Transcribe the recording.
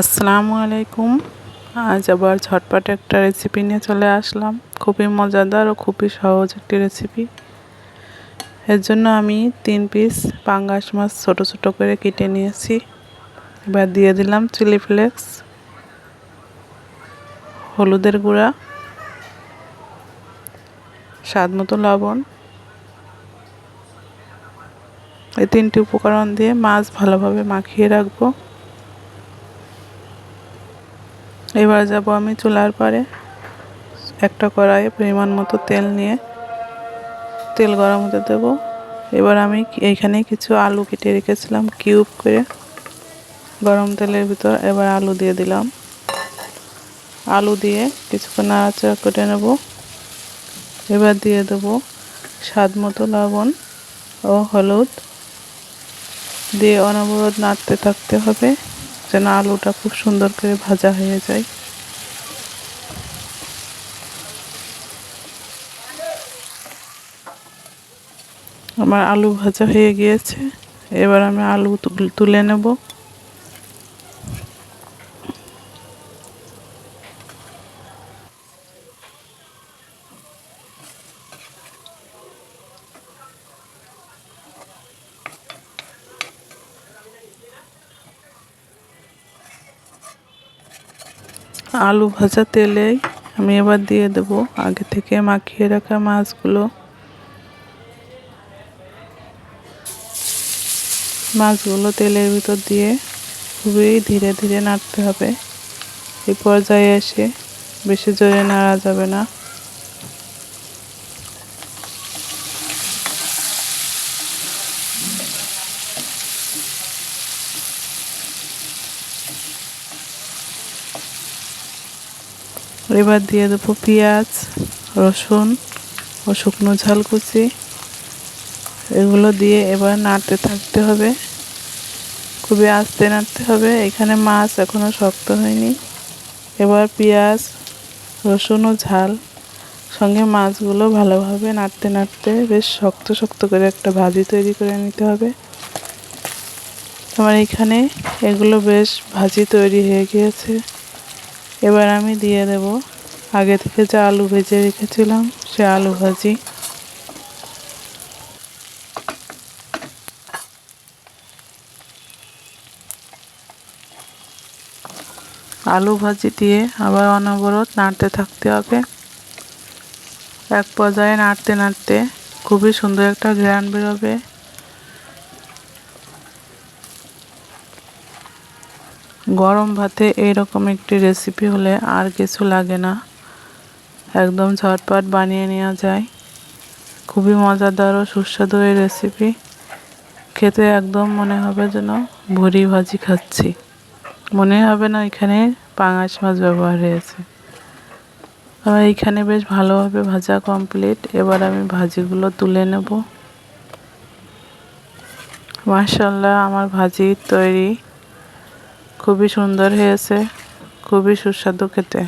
আসসালামু আলাইকুম। আজ আবার ঝটপট একটা রেসিপি নিয়ে চলে আসলাম। খুবই মজাদার ও খুবই সহজ একটি রেসিপি এর জন্য আমি তিন পিস পাঙ্গাস মাছ ছোট ছোট করে কেটে নিয়েছি। এবার দিয়ে দিলাম চিলি ফ্লেক্স হলুদের গুঁড়া, স্বাদ মতো লবণ। এই তিনটি উপকরণ দিয়ে মাছ ভালোভাবে মাখিয়ে রাখব। এবার যাব আমি চুলার পরে একটা কড়াইয়ে পরিমাণ মতো তেল নিয়ে তেল গরম হতে দেবো। এবার আমি এইখানে কিছু আলু কেটে রেখেছিলাম, কিউব করে গরম তেলের ভিতর এবার আলু দিয়ে দিলাম। আলু দিয়ে কিছুক্ষণ নাড়াচাড়া করে নেব। এবার দিয়ে দেবো স্বাদ মতো লবণ ও হলুদ। দিয়ে অনবরত নাড়তে থাকতে হবে। যেন আলুটা খুব সুন্দর করে ভাজা হয়ে যায়। আমার আলু ভাজা হয়ে গিয়েছে। এবার আমি আলু তুলে নেব। আলু ভাজা তেলে আমি এবার দিয়ে দেব আগে থেকে মাখিয়ে রাখা মাছগুলো। মাছগুলো তেলের ভিতর দিয়ে খুবই ধীরে ধীরে নাড়তে হবে। এই পর্যায়ে এসে বেশি জোরে নাড়া যাবে না। এবার দিয়ে দেবো পেঁয়াজ, রসুন ও শুকনো ঝাল কুচি এগুলো দিয়ে এবার নাড়তে থাকতে হবে। খুবই আস্তে নাড়তে হবে। এখানে মাছ এখনও শক্ত হয়নি। এবার পেঁয়াজ, রসুন ও ঝাল সঙ্গে মাছগুলো ভালোভাবে নাড়তে নাড়তে বেশ শক্ত শক্ত করে একটা ভাজি তৈরি করে নিতে হবে। আমার এখানে এগুলো বেশ ভাজি তৈরি হয়ে গিয়েছে। এবার আমি দিয়ে দেব। আগে থেকে যে আলু ভেজে রেখেছিলাম, সে আলু ভাজি। আলু ভাজি দিয়ে আবার অনবরত নাড়তে থাকতে হবে। এক পর্যায়ে নাড়তে নাড়তে খুবই সুন্দর একটা ঘ্রাণ বেরোবে। গরম ভাতে এইরকম একটি রেসিপি হলে আর কিছু লাগে না। একদম ঝটপট বানিয়ে নেওয়া যায়। খুবই মজাদার ও সুস্বাদু এই রেসিপি খেতে একদম মনে হবে যেন ভুড়ি ভাজি খাচ্ছি। মনে হবে না এখানে পাঙাশ মাছ ব্যবহার হয়েছে। আমার এইখানে বেশ ভালোভাবে ভাজা কমপ্লিট এবার আমি ভাজিগুলো তুলে নেব। মার্শাল্লাহ আমার ভাজি তৈরি। খুবই সুন্দর হয়েছে খুবই সুস্বাদু খেতে।